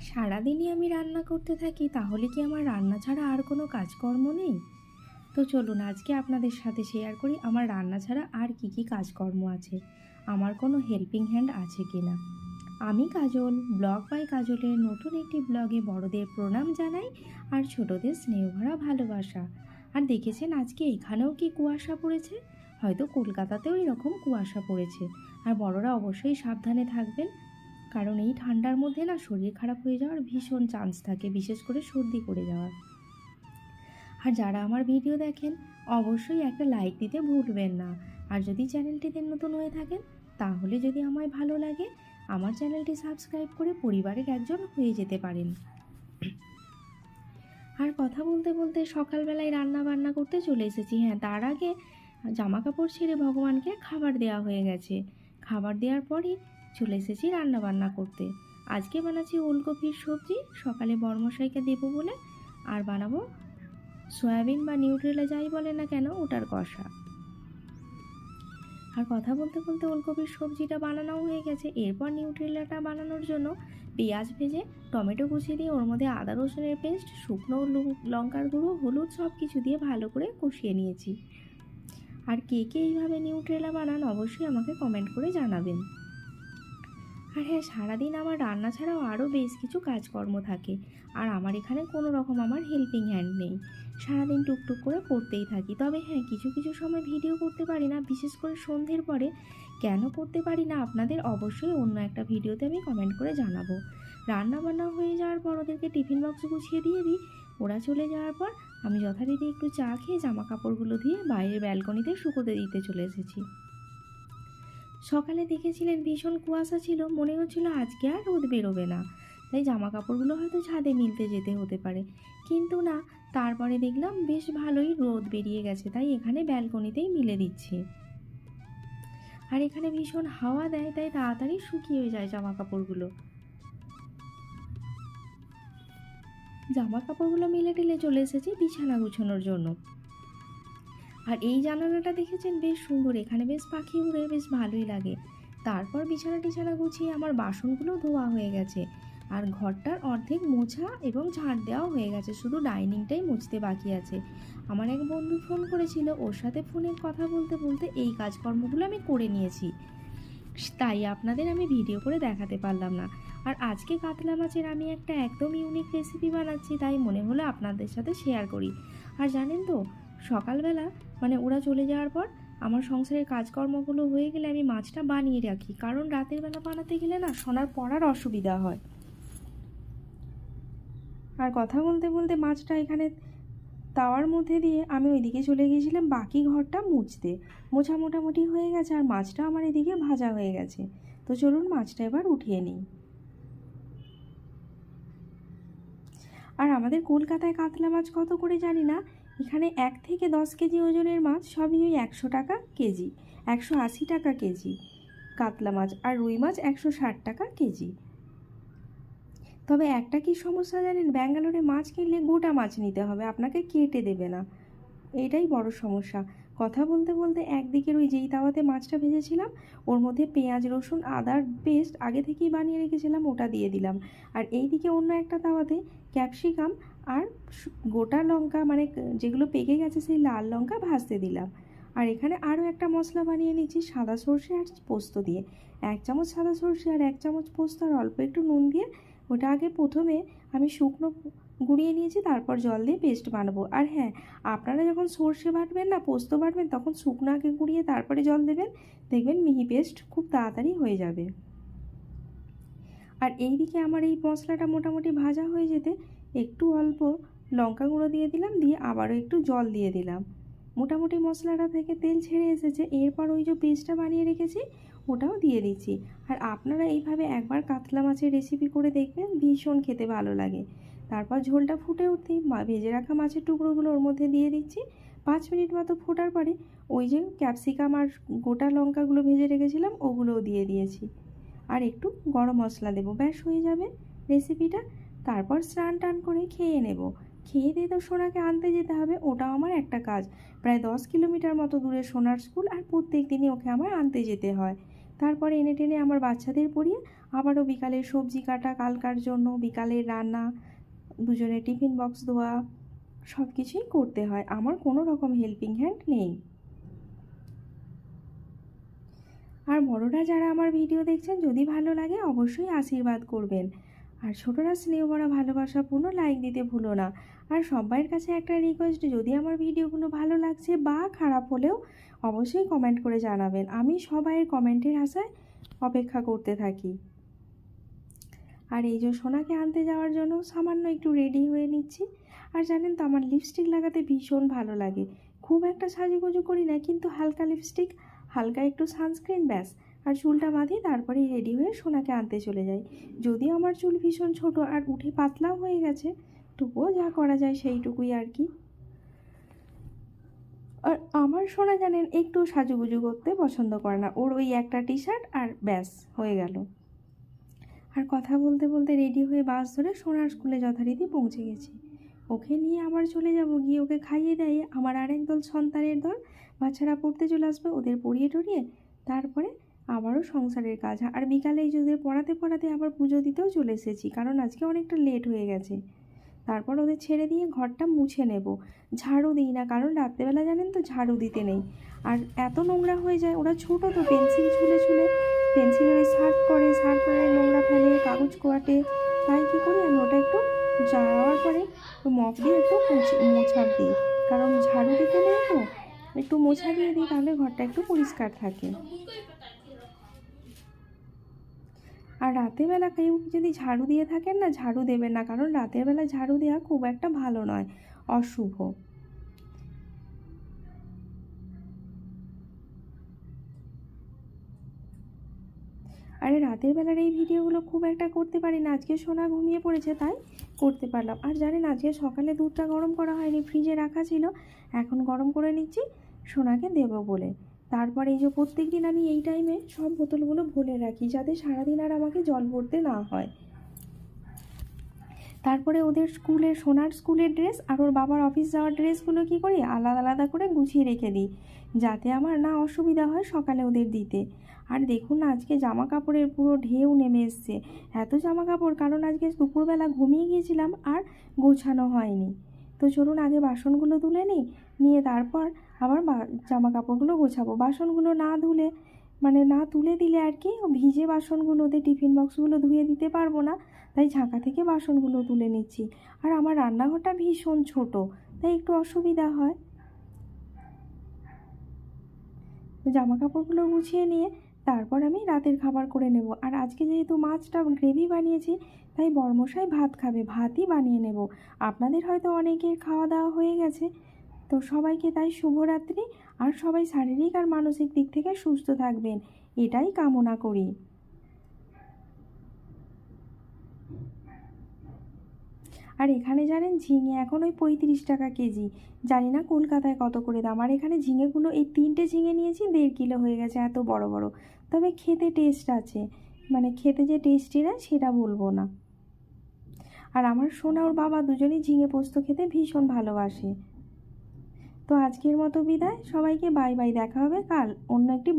সারাদিনই আমি রান্না করতে থাকি, তাহলে কি আমার রান্না ছাড়া আর কোনো কাজকর্ম নেই? তো চলুন, আজকে আপনাদের সাথে শেয়ার করি আমার রান্না ছাড়া আর কি কি কাজকর্ম আছে। আমার কোনো হেল্পিং হ্যান্ড আছে কি না আমি কাজল ব্লগ বাই কাজলের নতুন একটি ব্লগে বড়দের প্রণাম জানাই আর ছোটদের স্নেহ ভরা ভালোবাসা। আর দেখেছেন আজকে এখানেও কি কুয়াশা পড়েছে? হয়তো কলকাতাতেও এরকম কুয়াশা পড়েছে। আর বড়রা অবশ্যই সাবধানে থাকবেন। কারণ এই ঠান্ডার মধ্যে না শরীর খারাপ হয়ে যাওয়ার ভীষণ চান্স থাকে, বিশেষ করে সর্দি করে যাওয়ার। আর যারা আমার ভিডিও দেখেন, অবশ্যই একটা লাইক দিতে ভুলবেন না। আর যদি চ্যানেলটিতে নতুন হয়ে থাকেন, তাহলে যদি আমায় ভালো লাগে, আমার চ্যানেলটি সাবস্ক্রাইব করে পরিবারের একজন হয়ে যেতে পারেন। আর কথা বলতে বলতে সকালবেলায় রান্না বান্না করতে চলে এসেছি। হ্যাঁ তার আগে জামা কাপড় ছেড়ে ভগবানকে খাবার দেওয়া হয়ে গেছে। খাবার দেওয়ার পরই চলে এসেছি রান্না বান্না করতে। আজকে বানাচ্ছি ওলকপির সবজি, সকালে বর্মশাইকে দেবো বলে, আর বানাবো সয়াবিন বা নিউট্রেলা যাই বলে না কেন, ওটার কষা। আর কথা বলতে বলতে ওলকপির সবজিটা বানানোও হয়ে গেছে। এরপর নিউট্রেলাটা বানানোর জন্য পেঁয়াজ ভেজে, টমেটো কুচিয়ে দিয়ে ওর মধ্যে আদা রসুনের পেস্ট, শুকনো লঙ্কার গুঁড়ো, হলুদ সব কিছু দিয়ে ভালো করে কষিয়ে নিয়েছি। আর কে কে এইভাবে নিউট্রেলা বানান অবশ্যই আমাকে কমেন্ট করে জানাবেন। আর হ্যাঁ সারাদিন আমার রান্না ছাড়াও আরও বেশ কিছু কাজকর্ম থাকে। আর আমার এখানে কোনো রকম আমার হেল্পিং হ্যান্ড নেই। সারাদিন টুকটুক করে করতেই থাকি। তবে হ্যাঁ কিছু কিছু সময় ভিডিও করতে পারি না, বিশেষ করে সন্ধ্যের পরে। কেন করতে পারি না? আপনাদের অবশ্যই অন্য একটা ভিডিওতে আমি কমেন্ট করে জানাব। রান্না বান্না হয়ে যাওয়ার পর ওদেরকে টিফিন বক্স গুছিয়ে দিয়ে দিই। ওরা চলে যাওয়ার পর আমি যথারীতি একটু চা খেয়ে জামা কাপড়গুলো দিয়ে বাইরের ব্যালকনিতে শুকোতে দিতে চলে এসেছি। সকালে দেখেছিলেন ভীষণ কুয়াশা ছিল, মনে হচ্ছিল আজকে আর রোদ বেরোবে না। তাই জামা কাপড়গুলো হয়তো ছাদে মিলতে যেতে হতে পারে। কিন্তু না, তারপরে দেখলাম বেশ ভালোই রোদ বেরিয়ে গেছে, তাই এখানে ব্যালকনিতেই মিলে দিচ্ছি। আর এখানে ভীষণ হাওয়া দেয়, তাই তাড়াতাড়ি শুকিয়ে যায় জামা কাপড়গুলো জামা কাপড়গুলো মিলে টিলে চলে এসেছি বিছানা গুছানোর জন্য। আর এই জানালাটা দেখেছেন? বেশ সুন্দর। এখানে বেশ পাখি উড়ে বেশ ভালোই লাগে। তারপর বিছানা টিছানা গুছিয়ে আমার বাসনগুলো ধোয়া হয়ে গেছে। আর ঘরটার অর্ধেক মোছা এবং ঝাড় দেওয়া হয়ে গেছে। শুধু ডাইনিংটাই মুছতে বাকি আছে। আমার এক বন্ধু ফোন করেছিল। ওর সাথে ফোনে কথা বলতে বলতে এই কাজকর্মগুলো আমি করে নিয়েছি। তাই আপনাদের আমি ভিডিও করে দেখাতে পারলাম না। আর আজকে কাতলা মাছের আমি একটা একদম ইউনিক রেসিপি বানাচ্ছি, তাই মনে হলো আপনাদের সাথে শেয়ার করি। আর জানেন তো সকালবেলা মানে ওরা চলে যাওয়ার পর আমার সংসারের কাজকর্মগুলো হয়ে গেলে আমি মাছটা বানিয়ে রাখি। কারণ রাতের বেলা বানাতে গেলে না সোনার পড়ার অসুবিধা হয়। আর কথা বলতে বলতে মাছটা এখানে তাওয়ার মধ্যে দিয়ে আমি ওইদিকে চলে গিয়েছিলাম, বাকি ঘরটা মুছতে। মোছা মোটামুটি হয়ে গেছে আর মাছটা আমার এদিকে ভাজা হয়ে গেছে। তো চলুন মাছটা এবার উঠিয়ে নিই। আর আমাদের কলকাতায় কাতলা মাছ কত করে জানি না এখানে এক থেকে দশ কেজি ওজনের মাছ সবই ওই একশো টাকা কেজি, একশো আশি টাকা কেজি। কাতলা মাছ আর রুই মাছ একশো ষাট টাকা কেজি। তবে একটা কি সমস্যা জানেন? ব্যাঙ্গালোরে মাছ কিনলে গোটা মাছ নিতে হবে, আপনাকে কেটে দেবে না। এটাই বড় সমস্যা। কথা বলতে বলতে একদিকের ওই যেই তাওয়াতে মাছটা ভেজেছিলাম, ওর মধ্যে পেঁয়াজ, রসুন আদার পেস্ট আগে থেকেই বানিয়ে রেখেছিলাম, ওটা দিয়ে দিলাম। আর এই দিকে অন্য একটা তাওয়াতে ক্যাপসিকাম আর গোটা লঙ্কা মানে যেগুলো পেকে গেছে সেই লাল লঙ্কা ভাজতে দিলাম। আর এখানে আরও একটা মশলা বানিয়ে নিচ্ছি, সাদা সর্ষে আর পোস্ত দিয়ে। এক চামচ সাদা সর্ষে আর এক চামচ পোস্ত আর অল্প একটু নুন দিয়ে ওটা আগে প্রথমে আমি শুকনো গুঁড়িয়ে নিয়েছি, তারপর জল দিয়ে পেস্ট বানাবো। আর হ্যাঁ আপনারা যখন সর্ষে বাটবেন না, পোস্ত বাটবেন, তখন শুকনো আগে গুঁড়িয়ে তারপরে জল দেবেন। দেখবেন মিহি পেস্ট খুব তাড়াতাড়ি হয়ে যাবে। আর এইদিকে আমার এই মশলাটা মোটামুটি ভাজা হয়ে যেতে একটু অল্প লঙ্কা গুঁড়ো দিয়ে দিলাম, দিয়ে আবারও একটু জল দিয়ে দিলাম। মোটামুটি মশলাটা থেকে তেল ছেড়ে এসেছে, এরপর ওই যে পেস্টটা বানিয়ে রেখেছি, ওটাও দিয়ে দিচ্ছি। আর আপনারা এইভাবে একবার কাতলা মাছের রেসিপি করে দেখবেন, ভীষণ খেতে ভালো লাগে। তারপর ঝোলটা ফুটে উঠতেই ভেজে রাখা মাছের টুকরোগুলো ওর মধ্যে দিয়ে দিচ্ছি। পাঁচ মিনিট মতো ফোটার পরে ওই যে ক্যাপসিকাম আর গোটা লঙ্কাগুলো ভেজে রেখেছিলাম, ওগুলোও দিয়ে দিয়েছি। আর একটু গরম মশলা দেবো, ব্যাস হয়ে যাবে রেসিপিটা তারপর স্নান টান করে খেয়ে নেব। খেয়ে দিয়ে তো সোনাকে আনতে যেতে হবে, ওটাও আমার একটা কাজ। প্রায় দশ কিলোমিটার মতো দূরে সোনার স্কুল আর প্রত্যেক দিনই ওকে আমার আনতে যেতে হয়। তারপরে এনে টেনে আমার বাচ্চাদের পড়িয়ে আবারও বিকালে সবজি কাটা, কালকার জন্য বিকালের রান্না দুজনে টিফিন বক্স ধোয়া সব কিছুই করতে হয়। আমার কোনো রকম হেল্পিং হ্যান্ড নেই। আর বড়রা যারা আমার ভিডিও দেখছেন, যদি ভালো লাগে অবশ্যই আশীর্বাদ করবেন। আর ছোটরা স্নেহ ভরা ভালোবাসাপূর্ণ লাইক দিতে ভুলো না। আর সবাইয়ের কাছে একটা রিকোয়েস্ট যদি আমার ভিডিওগুলো ভালো লাগছে বা খারাপ হলেও অবশ্যই কমেন্ট করে জানাবেন। আমি সবাইয়ের কমেন্টের আশায় অপেক্ষা করতে থাকি। আর এই যে সোনাকে আনতে যাওয়ার জন্য সামান্য একটু রেডি হয়ে নিচ্ছি। আর জানেন তো, আমার লিপস্টিক লাগাতে ভীষণ ভালো লাগে। খুব একটা সাজুগুজু করি না, কিন্তু হালকা লিপস্টিক হালকা একটু সানস্ক্রিন ব্যাস। আর চুলটা বাঁধি তারপরেই রেডি হয়ে সোনাকে আনতে চলে যাই। যদিও আমার চুল ভীষণ ছোট আর উঠে পাতলাও হয়ে গেছে, তবুও যা করা যায় সেইটুকুই আর কি। আর আমার সোনা জানেন একটু সাজুগুজু করতে পছন্দ করে না। ওর ওই একটা টি শার্ট আর ব্যাস, হয়ে গেল। আর কথা বলতে বলতে রেডি হয়ে বাস ধরে সোনার স্কুলে যথারীতি পৌঁছে গেছি। ওকে নিয়ে আবার চলে যাব, গিয়ে ওকে খাইয়ে দেয় আমার আরেক দল, সন্তানের দল। বাচ্চারা পড়তে চলে আসবে, ওদের পড়িয়ে টড়িয়ে তারপরে আবারও সংসারের কাজ। আর বিকালে এই যে পড়াতে পড়াতে আবার পুজো দিতেও চলে এসেছি, কারণ আজকে অনেকটা লেট হয়ে গেছে। তারপর ওদের ছেড়ে দিয়ে ঘরটা মুছে নেব। ঝাড়ু দিই না, কারণ রাত্রেবেলা জানেন তো ঝাড়ু দিতে নেই। আর এত নোংরা হয়ে যায়, ওরা ছোটো তো পেন্সিল ছুলে ছুলে পেন্সিল ওই সার্ফ করে সার্ফ করে নোংরা ফেলে, কাগজ কোয়াটে। তাই কী করি আমি? ওটা একটু যাওয়ার পরে মপ দিয়ে একটু মোছা দিই। কারণ ঝাড়ু দিতে নেই তো, একটু মোছা দিয়ে দিই, তাহলে ঘরটা একটু পরিষ্কার থাকে। আর রাতের বেলা কেউ যদি ঝাড়ু দিয়ে থাকেন না, ঝাড়ু দেবেন না। কারণ রাতের বেলা ঝাড়ু দেওয়া খুব একটা ভালো নয়, অশুভ। আরে রাতের বেলার এই ভিডিওগুলো খুব একটা করতে পারি না। আজকে সোনা ঘুমিয়ে পড়েছে, তাই করতে পারলাম। আর জানেন, আজকে সকালে দুধটা গরম করা হয়নি, ফ্রিজে রাখা ছিল। এখন গরম করে নিচ্ছি, সোনাকে দেবো বলে। তারপর এই যে প্রত্যেক দিন আমি এই টাইমে সব বোতলগুলো ভরে রাখি, যাতে সারাদিন আর আমাকে জল ভরতে না হয়। তারপরে ওদের স্কুলের সোনার স্কুলের ড্রেস আর ওর বাবার অফিস যাওয়ার ড্রেসগুলো কী করি? আলাদা আলাদা করে গুছিয়ে রেখে দিই, যাতে আমার না অসুবিধা হয় সকালে ওদের দিতে। আর দেখুন আজকে জামা কাপড়ের পুরো ঢেউ নেমে এসছে। এত জামা কাপড় কারণ আজকে দুপুরবেলা ঘুমিয়ে গিয়েছিলাম আর গোছানো হয়নি। তো চলুন আগে বাসনগুলো তুলে নিই, নিয়ে তারপর আবার জামা কাপড়গুলো গোছাবো। বাসনগুলো না ধুলে মানে না তুলে দিলে আর কি, ভিজে বাসনগুলোতে টিফিন বক্সগুলো ধুয়ে দিতে পারব না, তাই ঝাঁকা থেকে বাসনগুলো তুলে নিচ্ছি। আর আমার রান্নাঘরটা ভীষণ ছোট, তাই একটু অসুবিধা হয়। জামা কাপড়গুলো গুছিয়ে নিয়ে তারপর আমি রাতের খাবার করে নেব। আর আজকে যেহেতু মাছটা গ্রেভি বানিয়েছি, তাই বর্মশাই ভাত খাবে, ভাতই বানিয়ে নেব। আপনাদের হয়তো অনেকের খাওয়া দাওয়া হয়ে গেছে। তো সবাইকে তাই শুভরাত্রি। আর সবাই শারীরিক আর মানসিক দিক থেকে সুস্থ থাকবেন। এটাই কামনা করি। আর এখানে জানেন ঝিঙে, এখন ওই পঁয়ত্রিশ টাকা কেজি। জানি না কলকাতায় কত করে দাম। আর এখানে ঝিঙেগুলো, এই তিনটে ঝিঙে নিয়েছি, দেড় কিলো হয়ে গেছে, এত বড় বড়। তবে খেতে টেস্ট আছে। মানে খেতে যে টেস্টি না, সেটা বলব না। আর আমার সোনা, ওর বাবা দুজনেই ঝিঙে পোস্ত খেতে ভীষণ ভালোবাসে। তো আজকের মতো বিদায়। সবাইকে বাই বাই দেখা হবে কাল অন্য একটি